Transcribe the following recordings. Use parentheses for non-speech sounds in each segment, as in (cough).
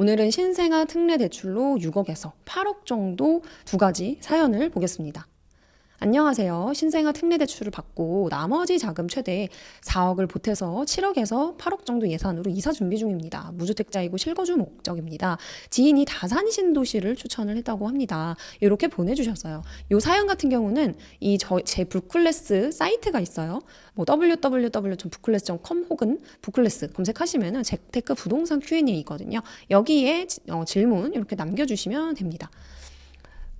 오늘은 신생아 특례 대출로 6억에서 8억 정도 두 가지 사연을 보겠습니다. 안녕하세요. 신생아 특례 대출을 받고 나머지 자금 최대 4억을 보태서 7억에서 8억 정도 예산으로 이사 준비 중입니다. 무주택자이고 실거주 목적입니다. 지인이 다산 신도시를 추천을 했다고 합니다. 이렇게 보내주셨어요. 이 사연 같은 경우는 이 제 부클래스 사이트가 있어요. 뭐 www.부클래스.com 혹은 부클래스 검색하시면은 재테크 부동산 Q&A거든요. 여기에 지- 어, 질문 이렇게 남겨주시면 됩니다.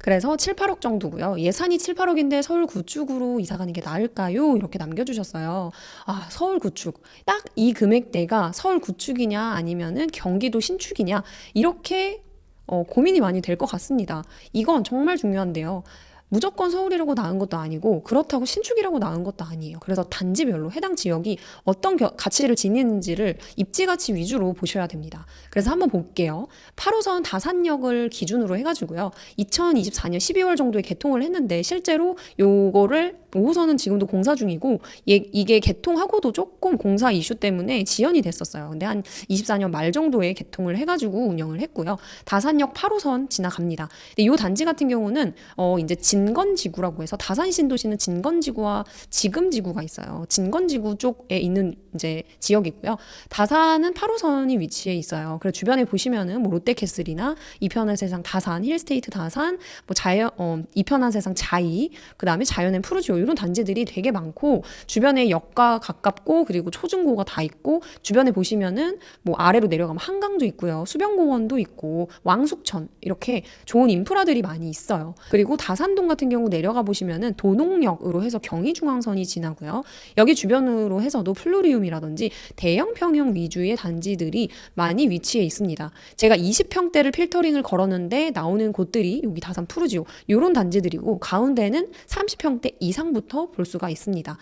그래서 7, 8억 정도고요. 예산이 7, 8억인데 서울 구축으로 이사 가는 게 나을까요? 이렇게 남겨주셨어요. 아, 서울 구축. 딱 이 금액대가 서울 구축이냐 아니면은 경기도 신축이냐 이렇게 어, 고민이 많이 될 것 같습니다. 이건 정말 중요한데요. 무조건 서울이라고 나은 것도 아니고 그렇다고 신축이라고 나은 것도 아니에요. 그래서 단지별로 해당 지역이 어떤 겨- 가치를 지니는지를 입지 가치 위주로 보셔야 됩니다. 그래서 한번 볼게요. 8호선 다산역을 기준으로 해가지고요. 2024년 12월 정도에 개통을 했는데 실제로 요거를 5호선은 지금도 공사 중이고 예- 이게 개통하고도 조금 공사 이슈 때문에 지연이 됐었어요. 근데 한 24년 말 정도에 개통을 해가지고 운영을 했고요. 다산역 8호선 지나갑니다. 근데 요 단지 같은 경우는 어 이제 진 건지구라고 해서 다산 신도시는 진건지구와 지금지구가 있어요. 진건지구 쪽에 있는 이제 지역이고요. 다산은 8호선이 위치해 있어요. 그래서 주변에 보시면은 뭐 롯데캐슬이나 이편한 세상 다산, 힐스테이트 다산, 뭐 자연 어 이편한 세상 자이, 그다음에 자연의 푸르지오 이런 단지들이 되게 많고 주변에 역과 가깝고 그리고 초중고가 다 있고 주변에 보시면은 뭐 아래로 내려가면 한강도 있고요. 수변공원도 있고 왕숙천 이렇게 좋은 인프라들이 많이 있어요. 그리고 다산동 같은 경우 내려가 보시면은 도농역으로 해서 경의중앙선이 지나고요. 여기 주변으로 해서도 플루리움이라든지 대형 평형 위주의 단지들이 많이 위치해 있습니다. 제가 20평대를 필터링을 걸었는데 나오는 곳들이 여기 다산 푸르지오 이런 단지들이고 가운데는 30평대 이상부터 볼 수가 있습니다.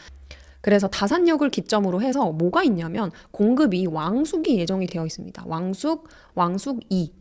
그래서 다산역을 기점으로 해서 뭐가 있냐면 공급이 왕숙이 예정이 되어 있습니다. 왕숙, 왕숙 2.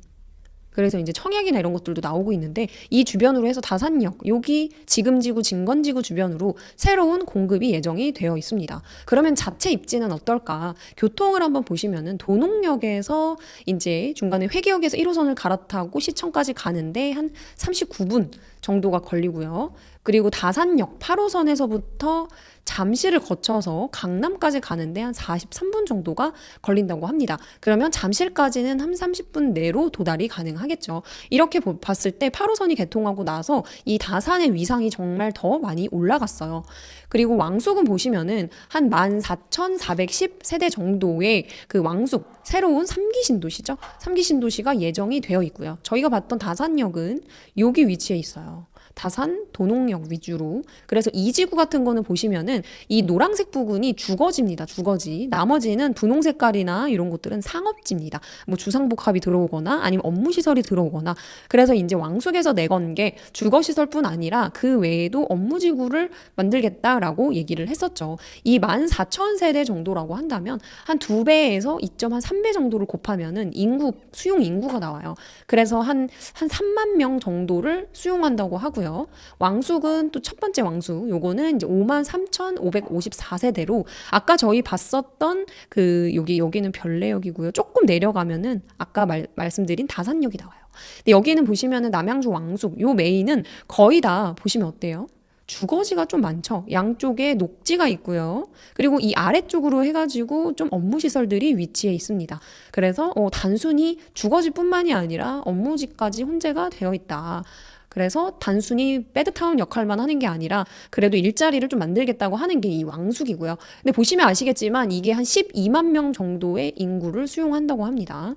그래서 이제 청약이나 이런 것들도 나오고 있는데 이 주변으로 해서 다산역 여기 지금 지구 진건 지구 주변으로 새로운 공급이 예정이 되어 있습니다. 그러면 자체 입지는 어떨까? 교통을 한번 보시면은 도농역에서 이제 중간에 회계역에서 1호선을 갈아타고 시청까지 가는데 한 39분 정도가 걸리고요. 그리고 다산역 8호선에서부터 잠실을 거쳐서 강남까지 가는데 한 43분 정도가 걸린다고 합니다. 그러면 잠실까지는 한 30분 내로 도달이 가능하겠죠. 이렇게 보- 봤을 때 8호선이 개통하고 나서 이 다산의 위상이 정말 더 많이 올라갔어요. 그리고 왕숙은 보시면은 한 14,410 세대 정도의 그 왕숙 새로운 3기 신도시죠. 3기 신도시가 예정이 되어 있고요. 저희가 봤던 다산역은 여기 위치해 있어요. 다산 도농역 위주로. 그래서 이 지구 같은 거는 보시면은 이 노란색 부분이 주거지입니다 주거지. 나머지는 분홍 색깔이나 이런 것들은 상업지입니다. 뭐 주상복합이 들어오거나 아니면 업무시설이 들어오거나. 그래서 이제 왕숙에서 내건 게 주거시설뿐 아니라 그 외에도 업무지구를 만들겠다라고 얘기를 했었죠. 이 14,000세대 정도라고 한다면 한 두 배에서 2.3배 정도를 곱하면은 인구 수용 인구가 나와요. 그래서 한 한 3만 명 정도를 수용한다고 하고요. 왕숙은 또 첫 번째 왕숙, 요거는 이제 5만 3,554세대로 아까 저희 봤었던 그 여기 여기는 별내역이고요. 조금 내려가면은 아까 말, 말씀드린 다산역이 나와요. 근데 여기는 보시면은 남양주 왕숙 요 메인은 거의 다 보시면 어때요? 주거지가 좀 많죠. 양쪽에 녹지가 있고요. 그리고 이 아래쪽으로 해가지고 좀 업무 시설들이 위치해 있습니다. 그래서 어, 단순히 주거지뿐만이 아니라 업무지까지 혼재가 되어 있다. 그래서 단순히 배드타운 역할만 하는 게 아니라 그래도 일자리를 좀 만들겠다고 하는 게 이 왕숙이고요. 근데 보시면 아시겠지만 이게 한 12만 명 정도의 인구를 수용한다고 합니다.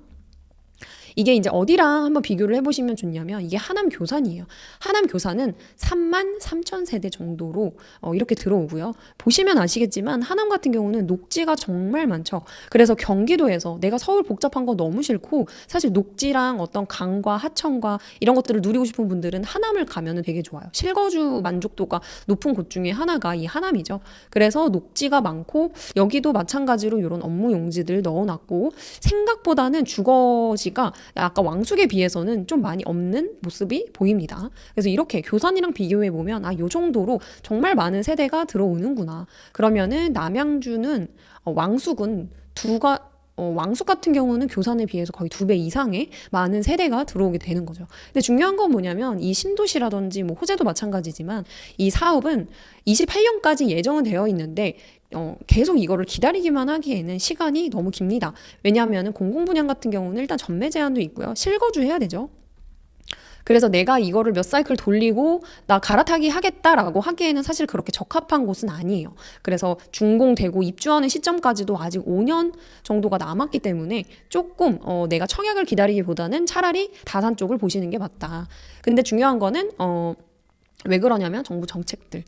이게 이제 어디랑 한번 비교를 해보시면 좋냐면 이게 하남 교산이에요. 하남 교산은 3만 3천 세대 정도로 어, 이렇게 들어오고요. 보시면 아시겠지만 하남 같은 경우는 녹지가 정말 많죠. 그래서 경기도에서 내가 서울 복잡한 거 너무 싫고 사실 녹지랑 어떤 강과 하천과 이런 것들을 누리고 싶은 분들은 하남을 가면은 되게 좋아요. 실거주 만족도가 높은 곳 중에 하나가 이 하남이죠. 그래서 녹지가 많고 여기도 마찬가지로 이런 업무 용지들 넣어놨고 생각보다는 주거지가 아까 왕숙에 비해서는 좀 많이 없는 모습이 보입니다. 그래서 이렇게 교산이랑 비교해 보면 아, 요 정도로 정말 많은 세대가 들어오는구나. 그러면은 남양주는 어, 왕숙은 두가 어, 왕숙 같은 경우는 교산에 비해서 거의 두 배 이상의 많은 세대가 들어오게 되는 거죠. 근데 중요한 건 뭐냐면 이 신도시라든지 뭐 호재도 마찬가지지만 이 사업은 28년까지 예정은 되어 있는데 어, 계속 이거를 기다리기만 하기에는 시간이 너무 깁니다. 왜냐하면 공공 분양 같은 경우는 일단 전매 제한도 있고요. 실거주 해야 되죠. 그래서 내가 이거를 몇 사이클 돌리고 나 갈아타기 하겠다라고 하기에는 사실 그렇게 적합한 곳은 아니에요. 그래서 준공되고 입주하는 시점까지도 아직 5년 정도가 남았기 때문에 조금 어, 내가 청약을 기다리기보다는 차라리 다산 쪽을 보시는 게 맞다. 근데 중요한 거는 어, 왜 그러냐면 정부 정책들.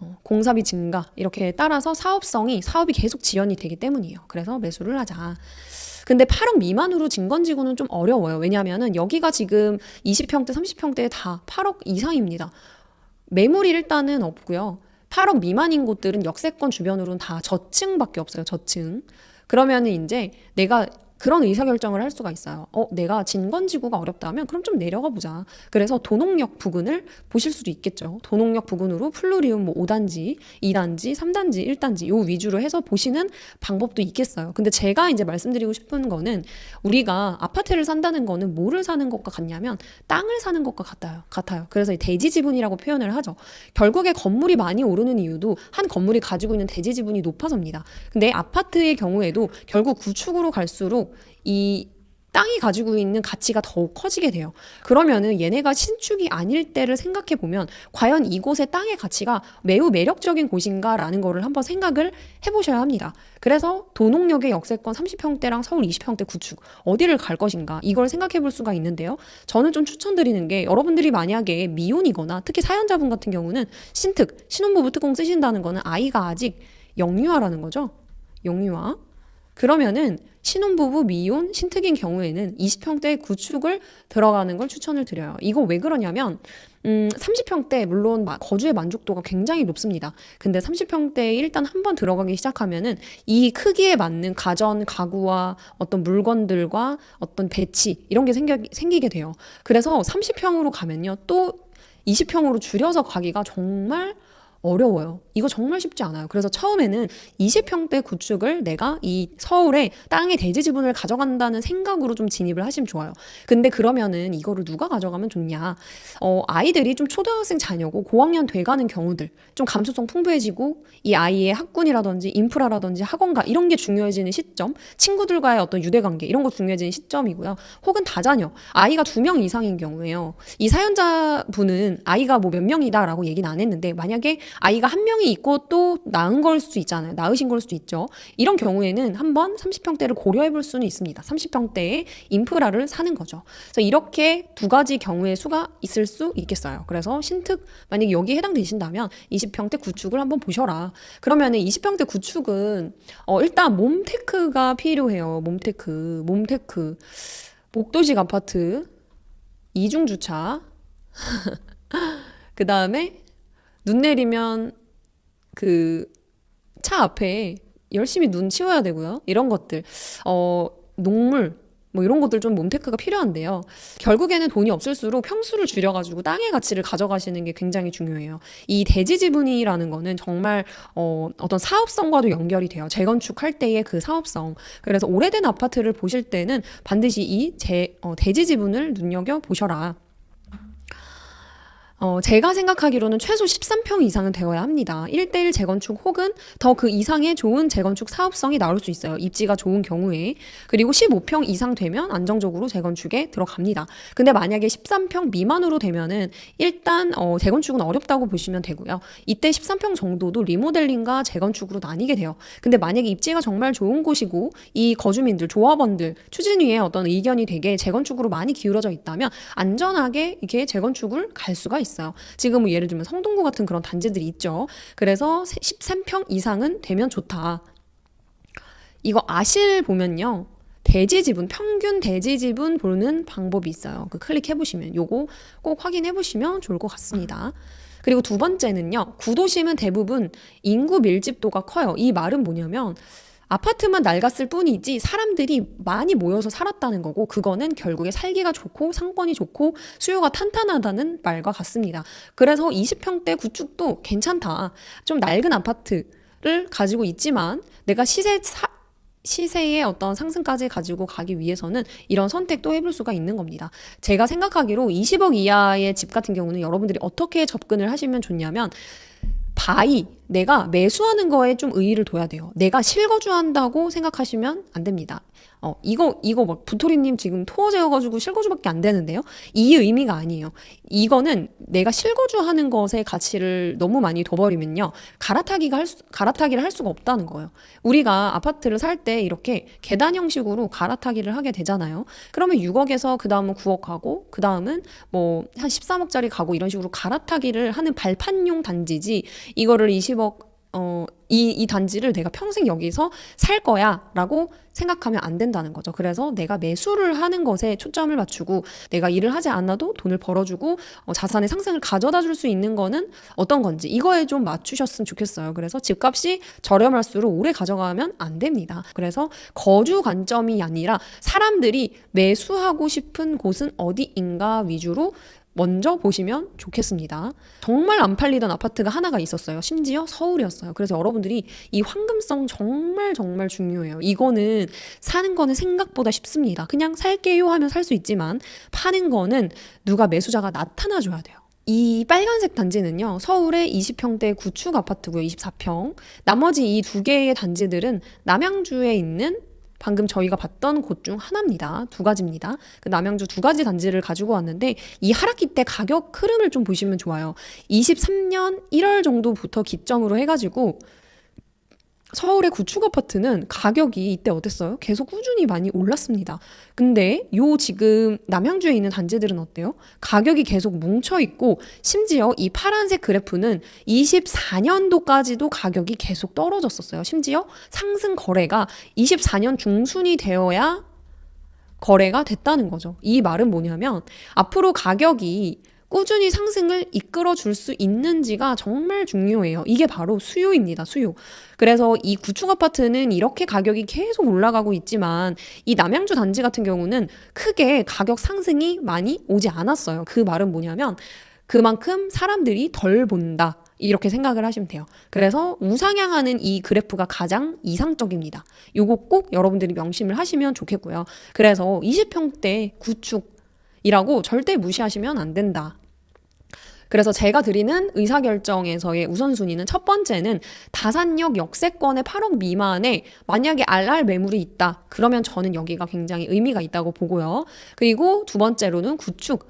어, 공사비 증가 이렇게 따라서 사업성이 사업이 계속 지연이 되기 때문이에요. 그래서 매수를 하자. 근데 8억 미만으로 진건지구는 좀 어려워요. 왜냐하면은 여기가 지금 20평대, 30평대 다 8억 이상입니다. 매물이 일단은 없고요. 8억 미만인 곳들은 역세권 주변으로는 다 저층밖에 없어요. 저층. 그러면은 이제 내가 그런 의사결정을 할 수가 있어요. 어, 내가 진건지구가 어렵다면 그럼 좀 내려가 보자. 그래서 도농역 부근을 보실 수도 있겠죠. 도농역 부근으로 플루리움 뭐 5단지, 2단지, 3단지, 1단지 요 위주로 해서 보시는 방법도 있겠어요. 근데 제가 이제 말씀드리고 싶은 거는 우리가 아파트를 산다는 거는 뭐를 사는 것과 같냐면 땅을 사는 것과 같아요. 같아요. 그래서 이 대지 지분이라고 표현을 하죠. 결국에 건물이 많이 오르는 이유도 한 건물이 가지고 있는 대지 지분이 높아서입니다. 근데 아파트의 경우에도 결국 구축으로 갈수록 이 땅이 가지고 있는 가치가 더욱 커지게 돼요. 그러면은 얘네가 신축이 아닐 때를 생각해 보면 과연 이곳의 땅의 가치가 매우 매력적인 곳인가라는 거를 한번 생각을 해 보셔야 합니다. 그래서 도농역의 역세권 30평대랑 서울 20평대 구축 어디를 갈 것인가 이걸 생각해 볼 수가 있는데요. 저는 좀 추천드리는 게 여러분들이 만약에 미혼이거나 특히 사연자분 같은 경우는 신특 신혼부부 특공 쓰신다는 거는 아이가 아직 영유아라는 거죠. 영유아. 그러면은 신혼부부 미혼 신특인 경우에는 20평대 구축을 들어가는 걸 추천을 드려요. 이거 왜 그러냐면 음, 30평대 물론 마- 거주의 만족도가 굉장히 높습니다. 근데 30평대에 일단 한 번 들어가기 시작하면은 이 크기에 맞는 가전 가구와 어떤 물건들과 어떤 배치 이런 게 생겨, 생기게 돼요. 그래서 30평으로 가면요 또 20평으로 줄여서 가기가 정말 어려워요. 이거 정말 쉽지 않아요. 그래서 처음에는 20평대 구축을 내가 이 서울에 땅의 대지 지분을 가져간다는 생각으로 좀 진입을 하시면 좋아요. 근데 그러면은 이거를 누가 가져가면 좋냐? 어, 아이들이 좀 초등학생 자녀고 고학년 돼가는 경우들, 좀 감수성 풍부해지고 이 아이의 학군이라든지 인프라라든지 학원가 이런 게 중요해지는 시점, 친구들과의 어떤 유대관계 이런 거 중요해지는 시점이고요. 혹은 다자녀, 아이가 두 명 이상인 경우에요. 이 사연자분은 아이가 뭐 몇 명이다라고 얘기는 안 했는데 만약에 아이가 한 명이 있고 또 낳은 걸 수도 있잖아요. 낳으신 걸 수도 있죠. 이런 경우에는 한번 30평대를 고려해 볼 수는 있습니다. 30평대의 인프라를 사는 거죠. 그래서 이렇게 두 가지 경우의 수가 있을 수 있겠어요. 그래서 신특 만약 여기에 해당되신다면 20평대 구축을 한번 보셔라. 그러면은 20평대 구축은 어 일단 몸테크가 필요해요. 몸테크, 몸테크. 목도식 아파트 이중 주차. (laughs) 그 다음에 눈 내리면 그 차 앞에 열심히 눈 치워야 되고요. 이런 것들. 어, 녹물, 뭐 이런 것들 좀 몸테크가 필요한데요. 결국에는 돈이 없을수록 평수를 줄여가지고 땅의 가치를 가져가시는 게 굉장히 중요해요. 이 대지 지분이라는 거는 정말 어, 어떤 사업성과도 연결이 돼요. 재건축할 때의 그 사업성. 그래서 오래된 아파트를 보실 때는 반드시 이 재, 어, 대지 지분을 눈여겨 보셔라. 어, 제가 생각하기로는 최소 13평 이상은 되어야 합니다. 1대1 재건축 혹은 더 그 이상의 좋은 재건축 사업성이 나올 수 있어요. 입지가 좋은 경우에. 그리고 15평 이상 되면 안정적으로 재건축에 들어갑니다. 근데 만약에 13평 미만으로 되면은 일단 어, 재건축은 어렵다고 보시면 되고요. 이때 13평 정도도 리모델링과 재건축으로 나뉘게 돼요. 근데 만약에 입지가 정말 좋은 곳이고 이 거주민들, 조합원들, 추진위의 어떤 의견이 되게 재건축으로 많이 기울어져 있다면 안전하게 이렇게 재건축을 갈 수가 있어요. 지금 뭐 예를 들면 성동구 같은 그런 단지들이 있죠. 그래서 13평 이상은 되면 좋다. 이거 아실 보면요. 대지 지분, 평균 대지 지분 보는 방법이 있어요. 그 클릭해 보시면 요거 꼭 확인해 보시면 좋을 것 같습니다. 그리고 두 번째는요. 구도심은 대부분 인구 밀집도가 커요. 이 말은 뭐냐면 아파트만 낡았을 뿐이지 사람들이 많이 모여서 살았다는 거고 그거는 결국에 살기가 좋고 상권이 좋고 수요가 탄탄하다는 말과 같습니다. 그래서 20평대 구축도 괜찮다. 좀 낡은 아파트를 가지고 있지만 내가 시세 사, 시세의 어떤 상승까지 가지고 가기 위해서는 이런 선택도 해볼 수가 있는 겁니다. 제가 생각하기로 20억 이하의 집 같은 경우는 여러분들이 어떻게 접근을 하시면 좋냐면 바이 내가 매수하는 거에 좀 의의를 둬야 돼요. 내가 실거주한다고 생각하시면 안 됩니다. 어, 이거, 이거 막 부토리님 지금 토어제여가지고 실거주밖에 안 되는데요? 이 의미가 아니에요. 이거는 내가 실거주하는 것의 가치를 너무 많이 둬버리면요. 갈아타기가 할 수, 갈아타기를 할 수가 없다는 거예요. 우리가 아파트를 살 때 이렇게 계단 형식으로 갈아타기를 하게 되잖아요. 그러면 6억에서 그 다음은 9억 가고, 그 다음은 뭐 한 13억짜리 가고 이런 식으로 갈아타기를 하는 발판용 단지지, 이거를 20억 어, 이, 이 단지를 내가 평생 여기서 살 거야 라고 생각하면 안 된다는 거죠. 그래서 내가 매수를 하는 것에 초점을 맞추고 내가 일을 하지 않아도 돈을 벌어주고 어, 자산의 상승을 가져다 줄 수 있는 거는 어떤 건지 이거에 좀 맞추셨으면 좋겠어요. 그래서 집값이 저렴할수록 오래 가져가면 안 됩니다. 그래서 거주 관점이 아니라 사람들이 매수하고 싶은 곳은 어디인가 위주로 먼저 보시면 좋겠습니다. 정말 안 팔리던 아파트가 하나가 있었어요. 심지어 서울이었어요. 그래서 여러분들이 이 황금성 정말 정말 중요해요. 이거는 사는 거는 생각보다 쉽습니다. 그냥 살게요 하면 살 수 있지만 파는 거는 누가 매수자가 나타나 줘야 돼요. 이 빨간색 단지는요, 서울의 20평대 구축 아파트고요, 24평. 나머지 이 두 개의 단지들은 남양주에 있는 방금 저희가 봤던 곳 중 하나입니다. 두 가지입니다. 그 남양주 두 가지 단지를 가지고 왔는데 이 하락기 때 가격 흐름을 좀 보시면 좋아요. 23년 1월 정도부터 기점으로 해가지고 서울의 구축 아파트는 가격이 이때 어땠어요? 계속 꾸준히 많이 올랐습니다. 근데 요 지금 남양주에 있는 단지들은 어때요? 가격이 계속 뭉쳐 있고 심지어 이 파란색 그래프는 24년도까지도 가격이 계속 떨어졌었어요. 심지어 상승 거래가 24년 중순이 되어야 거래가 됐다는 거죠. 이 말은 뭐냐면 앞으로 가격이 꾸준히 상승을 이끌어 줄 수 있는지가 정말 중요해요. 이게 바로 수요입니다. 수요. 그래서 이 구축 아파트는 이렇게 가격이 계속 올라가고 있지만 이 남양주 단지 같은 경우는 크게 가격 상승이 많이 오지 않았어요. 그 말은 뭐냐면 그만큼 사람들이 덜 본다. 이렇게 생각을 하시면 돼요. 그래서 우상향하는 이 그래프가 가장 이상적입니다. 요거 꼭 여러분들이 명심을 하시면 좋겠고요. 그래서 20평대 구축 이라고 절대 무시하시면 안 된다. 그래서 제가 드리는 의사결정에서의 우선순위는 첫 번째는 다산역 역세권의 8억 미만에 만약에 RR 매물이 있다. 그러면 저는 여기가 굉장히 의미가 있다고 보고요. 그리고 두 번째로는 구축.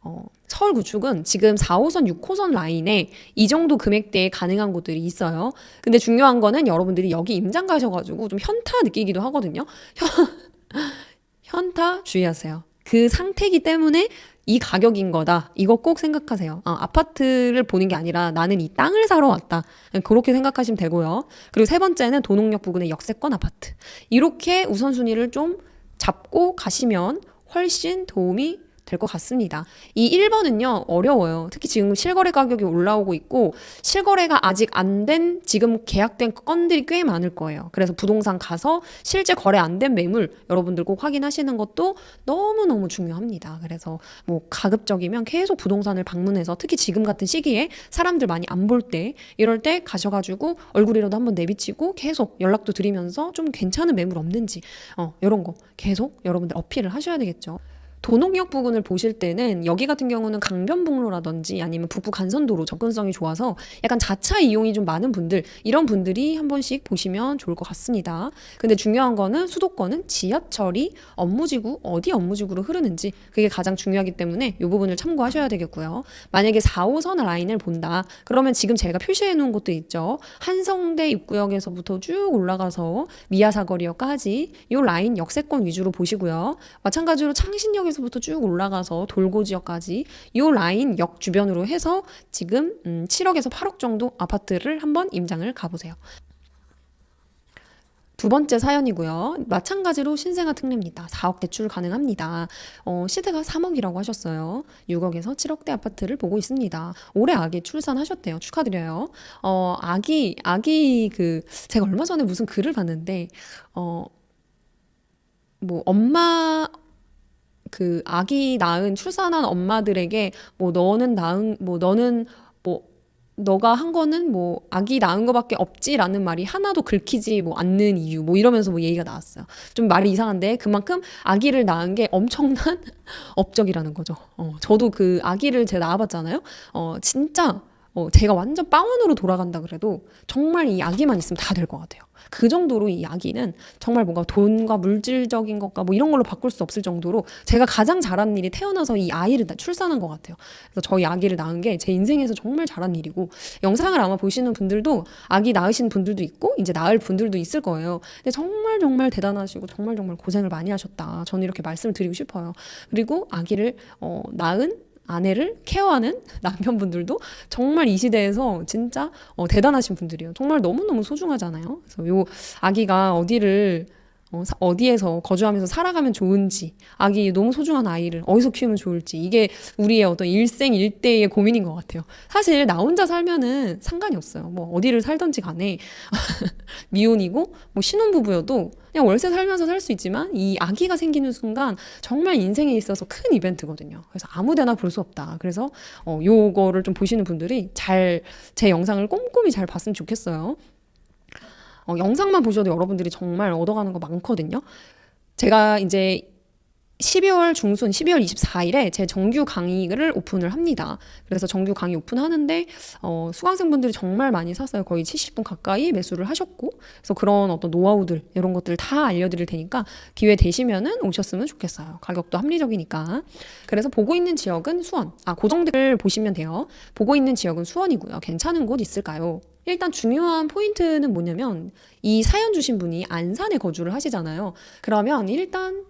어, 서울 구축은 지금 4호선, 6호선 라인에 이 정도 금액대에 가능한 곳들이 있어요. 근데 중요한 거는 여러분들이 여기 임장 가셔가지고 좀 현타 느끼기도 하거든요. (laughs) 현타 주의하세요. 그 상태이기 때문에 이 가격인 거다. 이거 꼭 생각하세요. 아, 아파트를 보는 게 아니라 나는 이 땅을 사러 왔다. 그렇게 생각하시면 되고요. 그리고 세 번째는 도농역 부근의 역세권 아파트. 이렇게 우선순위를 좀 잡고 가시면 훨씬 도움이 될 것 같습니다. 이 1번은요, 어려워요. 특히 지금 실거래 가격이 올라오고 있고, 실거래가 아직 안 된, 지금 계약된 건들이 꽤 많을 거예요. 그래서 부동산 가서 실제 거래 안 된 매물 여러분들 꼭 확인하시는 것도 너무너무 중요합니다. 그래서 뭐 가급적이면 계속 부동산을 방문해서 특히 지금 같은 시기에 사람들 많이 안 볼 때, 이럴 때 가셔가지고 얼굴이라도 한번 내비치고 계속 연락도 드리면서 좀 괜찮은 매물 없는지, 어, 이런 거 계속 여러분들 어필을 하셔야 되겠죠. 도농역 부근을 보실 때는 여기 같은 경우는 강변북로라든지 아니면 북부 간선도로 접근성이 좋아서 약간 자차 이용이 좀 많은 분들 이런 분들이 한 번씩 보시면 좋을 것 같습니다. 근데 중요한 거는 수도권은 지하철이 업무지구 어디 업무지구로 흐르는지 그게 가장 중요하기 때문에 이 부분을 참고하셔야 되겠고요. 만약에 4호선 라인을 본다. 그러면 지금 제가 표시해 놓은 곳도 있죠. 한성대 입구역에서부터 쭉 올라가서 미아사거리역까지 이 라인 역세권 위주로 보시고요. 마찬가지로 창신역 에서 서부터 쭉 올라가서 돌고 지역까지 이 라인 역 주변으로 해서 지금 음, 7억에서 8억 정도 아파트를 한번 임장을 가보세요. 두 번째 사연이고요. 마찬가지로 신생아 특례입니다. 4억 대출 가능합니다. 어, 시대가 3억이라고 하셨어요. 6억에서 7억대 아파트를 보고 있습니다. 올해 아기 출산하셨대요. 축하드려요. 어, 아기, 아기 그, 제가 얼마 전에 무슨 글을 봤는데, 어, 뭐, 엄마, 그 아기 낳은 출산한 엄마들에게 뭐 너는 낳은 뭐 너는 뭐 너가 한 거는 뭐 아기 낳은 거밖에 없지라는 말이 하나도 긁히지 뭐 않는 이유 뭐 이러면서 뭐 얘기가 나왔어요. 좀 말이 이상한데 그만큼 아기를 낳은 게 엄청난 (laughs) 업적이라는 거죠. 어, 저도 그 아기를 제가 낳아봤잖아요. 어, 진짜 어, 제가 완전 빵원으로 돌아간다 그래도 정말 이 아기만 있으면 다 될 것 같아요. 그 정도로 이 아기는 정말 뭔가 돈과 물질적인 것과 뭐 이런 걸로 바꿀 수 없을 정도로 제가 가장 잘한 일이 태어나서 이 아이를 나- 출산한 것 같아요. 그래서 저희 아기를 낳은 게 제 인생에서 정말 잘한 일이고 영상을 아마 보시는 분들도 아기 낳으신 분들도 있고 이제 낳을 분들도 있을 거예요. 근데 정말 정말 대단하시고 정말 정말 고생을 많이 하셨다. 저는 이렇게 말씀을 드리고 싶어요. 그리고 아기를 어, 낳은 아내를 케어하는 (laughs) 남편분들도 정말 이 시대에서 진짜 어, 대단하신 분들이에요. 정말 너무너무 소중하잖아요. 그래서 요 아기가 어디를 어, 사- 어디에서 거주하면서 살아가면 좋은지, 아기 너무 소중한 아이를 어디서 키우면 좋을지, 이게 우리의 어떤 일생 일대의 고민인 것 같아요. 사실 나 혼자 살면은 상관이 없어요. 뭐 어디를 살던지 간에 (laughs) 미혼이고 뭐 신혼부부여도 그냥 월세 살면서 살 수 있지만 이 아기가 생기는 순간 정말 인생에 있어서 큰 이벤트거든요. 그래서 아무데나 볼 수 없다. 그래서 어, 요거를 좀 보시는 분들이 잘 제 영상을 꼼꼼히 잘 봤으면 좋겠어요. 어, 영상만 보셔도 여러분들이 정말 얻어가는 거 많거든요. 제가 이제 12월 중순, 12월 24일에 제 정규 강의를 오픈을 합니다. 그래서 정규 강의 오픈하는데 어, 수강생분들이 정말 많이 샀어요. 거의 70분 가까이 매수를 하셨고, 그래서 그런 어떤 노하우들 이런 것들 다 알려드릴 테니까 기회 되시면은 오셨으면 좋겠어요. 가격도 합리적이니까. 그래서 보고 있는 지역은 수원. 아, 고정들을 보시면 돼요. 보고 있는 지역은 수원이고요. 괜찮은 곳 있을까요? 일단 중요한 포인트는 뭐냐면 이 사연 주신 분이 안산에 거주를 하시잖아요. 그러면 일단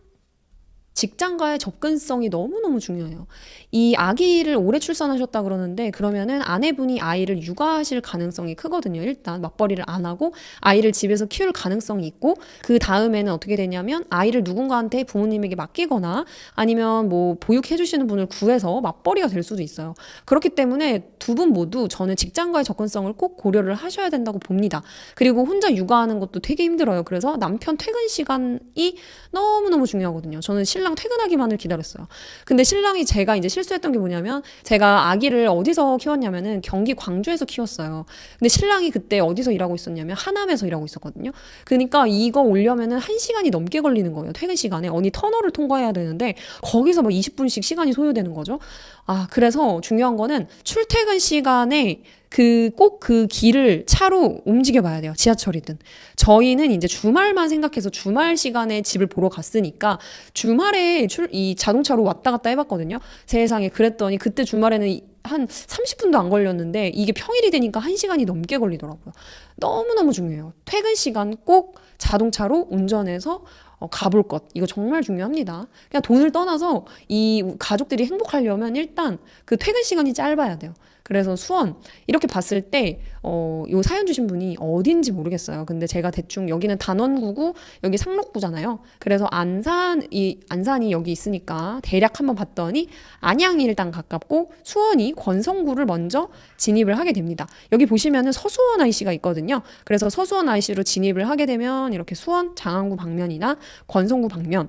직장과의 접근성이 너무너무 중요해요. 이 아기를 오래 출산하셨다 그러는데 그러면은 아내분이 아이를 육아하실 가능성이 크거든요. 일단 맞벌이를 안 하고 아이를 집에서 키울 가능성이 있고 그 다음에는 어떻게 되냐면 아이를 누군가한테 부모님에게 맡기거나 아니면 뭐 보육해 주시는 분을 구해서 맞벌이가 될 수도 있어요. 그렇기 때문에 두 분 모두 저는 직장과의 접근성을 꼭 고려를 하셔야 된다고 봅니다. 그리고 혼자 육아하는 것도 되게 힘들어요. 그래서 남편 퇴근 시간이 너무너무 중요하거든요. 저는 신랑 퇴근하기만을 기다렸어요. 근데 신랑이 제가 이제 실수했던 게 뭐냐면 제가 아기를 어디서 키웠냐면은 경기 광주에서 키웠어요. 근데 신랑이 그때 어디서 일하고 있었냐면 하남에서 일하고 있었거든요. 그러니까 이거 오려면은 한 시간이 넘게 걸리는 거예요. 퇴근 시간에 어디 터널을 통과해야 되는데 거기서 막 20분씩 시간이 소요되는 거죠. 아, 그래서 중요한 거는 출퇴근 시간에 그 꼭 그 길을 차로 움직여 봐야 돼요. 지하철이든. 저희는 이제 주말만 생각해서 주말 시간에 집을 보러 갔으니까 주말에 출, 이 자동차로 왔다 갔다 해봤거든요. 세상에 그랬더니 그때 주말에는 이- 한 30분도 안 걸렸는데 이게 평일이 되니까 1시간이 넘게 걸리더라고요. 너무너무 중요해요. 퇴근 시간 꼭 자동차로 운전해서 어, 가볼 것. 이거 정말 중요합니다. 그냥 돈을 떠나서 이 가족들이 행복하려면 일단 그 퇴근 시간이 짧아야 돼요. 그래서 수원 이렇게 봤을 때 어, 요 사연 주신 분이 어딘지 모르겠어요. 근데 제가 대충 여기는 단원구고 여기 상록구잖아요. 그래서 안산이 안산이 여기 있으니까 대략 한번 봤더니 안양이 일단 가깝고 수원이 권성구를 먼저 진입을 하게 됩니다. 여기 보시면은 서수원 IC가 있거든요. 그래서 서수원 IC로 진입을 하게 되면 이렇게 수원 장안구 방면이나 권성구 방면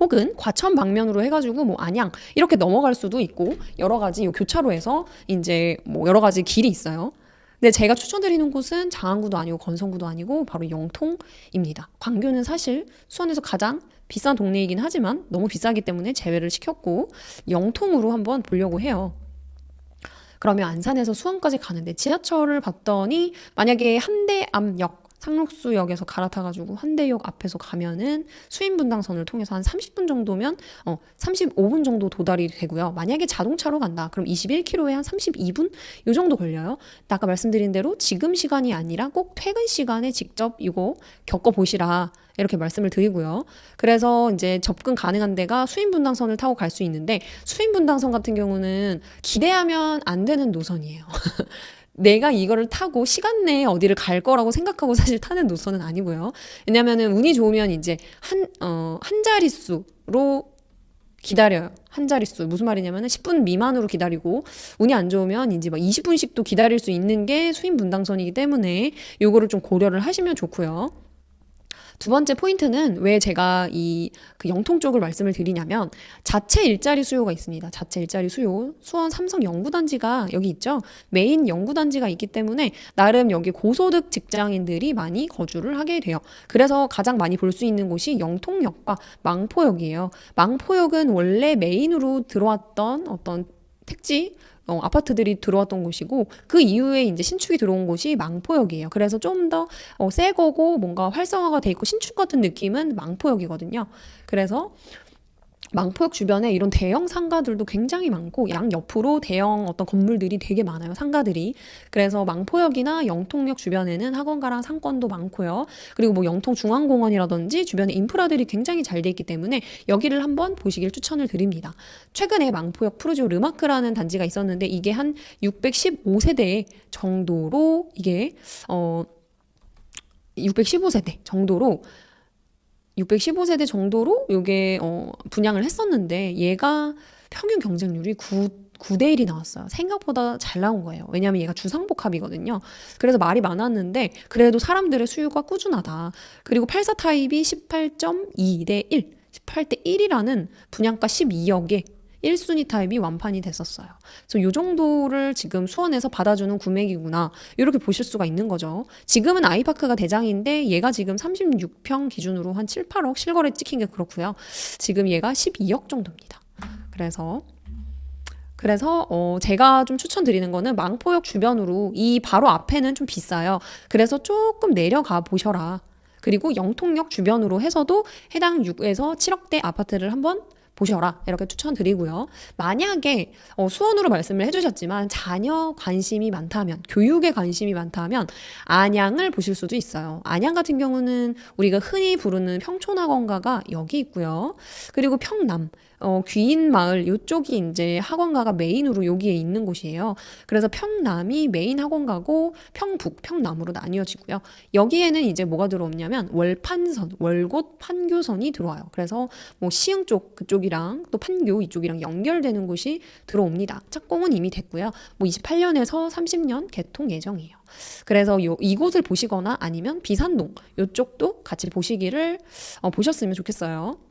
혹은 과천 방면으로 해가지고 뭐 안양 이렇게 넘어갈 수도 있고 여러 가지 요 교차로에서 이제 뭐 여러 가지 길이 있어요. 근데 제가 추천드리는 곳은 장안구도 아니고 건성구도 아니고 바로 영통입니다. 광교는 사실 수원에서 가장 비싼 동네이긴 하지만 너무 비싸기 때문에 제외를 시켰고 영통으로 한번 보려고 해요. 그러면 안산에서 수원까지 가는데 지하철을 봤더니 만약에 한대암역 상록수역에서 갈아타가지고 한대역 앞에서 가면은 수인분당선을 통해서 한 30분 정도면 어 35분 정도 도달이 되고요. 만약에 자동차로 간다. 그럼 21km에 한 32분 요 정도 걸려요. 아까 말씀드린 대로 지금 시간이 아니라 꼭 퇴근 시간에 직접 이거 겪어 보시라. 이렇게 말씀을 드리고요. 그래서 이제 접근 가능한 데가 수인분당선을 타고 갈 수 있는데 수인분당선 같은 경우는 기대하면 안 되는 노선이에요. (laughs) 내가 이거를 타고 시간 내에 어디를 갈 거라고 생각하고 사실 타는 노선은 아니고요. 왜냐면은 운이 좋으면 이제 한, 어, 한 자릿수로 기다려요. 한 자릿수. 무슨 말이냐면은 10분 미만으로 기다리고 운이 안 좋으면 이제 막 20분씩도 기다릴 수 있는 게 수인 분당선이기 때문에 요거를 좀 고려를 하시면 좋고요. 두 번째 포인트는 왜 제가 이 그 영통 쪽을 말씀을 드리냐면 자체 일자리 수요가 있습니다. 자체 일자리 수요. 수원 삼성 연구단지가 여기 있죠. 메인 연구단지가 있기 때문에 나름 여기 고소득 직장인들이 많이 거주를 하게 돼요. 그래서 가장 많이 볼 수 있는 곳이 영통역과 망포역이에요. 망포역은 원래 메인으로 들어왔던 어떤 택지 어, 아파트들이 들어왔던 곳이고 그 이후에 이제 신축이 들어온 곳이 망포역이에요. 그래서 좀더 어, 새 거고 뭔가 활성화가 돼 있고 신축 같은 느낌은 망포역이거든요. 그래서 망포역 주변에 이런 대형 상가들도 굉장히 많고 양 옆으로 대형 어떤 건물들이 되게 많아요. 상가들이. 그래서 망포역이나 영통역 주변에는 학원가랑 상권도 많고요. 그리고 뭐 영통 중앙공원이라든지 주변에 인프라들이 굉장히 잘 돼 있기 때문에 여기를 한번 보시길 추천을 드립니다. 최근에 망포역 프로지오 르마크라는 단지가 있었는데 이게 한 615세대 정도로 이게 어 615세대 정도로 615세대 정도로 요게 어 분양을 했었는데 얘가 평균 경쟁률이 9 9대 1이 나왔어요. 생각보다 잘 나온 거예요. 왜냐면 얘가 주상복합이거든요. 그래서 말이 많았는데 그래도 사람들의 수요가 꾸준하다. 그리고 84 타입이 18.2대 1, 18대 1이라는 분양가 12억에 1순위 타입이 완판이 됐었어요. 그래서 요 정도를 지금 수원에서 받아주는 구매기구나. 이렇게 보실 수가 있는 거죠. 지금은 아이파크가 대장인데 얘가 지금 36평 기준으로 한 7, 8억 실거래 찍힌 게 그렇고요. 지금 얘가 12억 정도입니다. 그래서 그래서 어 제가 좀 추천드리는 거는 망포역 주변으로 이 바로 앞에는 좀 비싸요. 그래서 조금 내려가 보셔라. 그리고 영통역 주변으로 해서도 해당 6에서 7억대 아파트를 한번 보셔라 이렇게 추천드리고요. 만약에 어, 수원으로 말씀을 해주셨지만 자녀 관심이 많다면 교육에 관심이 많다면 안양을 보실 수도 있어요. 안양 같은 경우는 우리가 흔히 부르는 평촌학원가가 여기 있고요. 그리고 평남 어, 귀인 마을 이쪽이 이제 학원가가 메인으로 여기에 있는 곳이에요. 그래서 평남이 메인 학원가고 평북, 평남으로 나뉘어지고요. 여기에는 이제 뭐가 들어오냐면 월판선, 월곶 판교선이 들어와요. 그래서 뭐 시흥 쪽 그쪽이랑 또 판교 이쪽이랑 연결되는 곳이 들어옵니다. 착공은 이미 됐고요. 뭐 28년에서 30년 개통 예정이에요. 그래서 요, 이곳을 보시거나 아니면 비산동 이쪽도 같이 보시기를 어, 보셨으면 좋겠어요.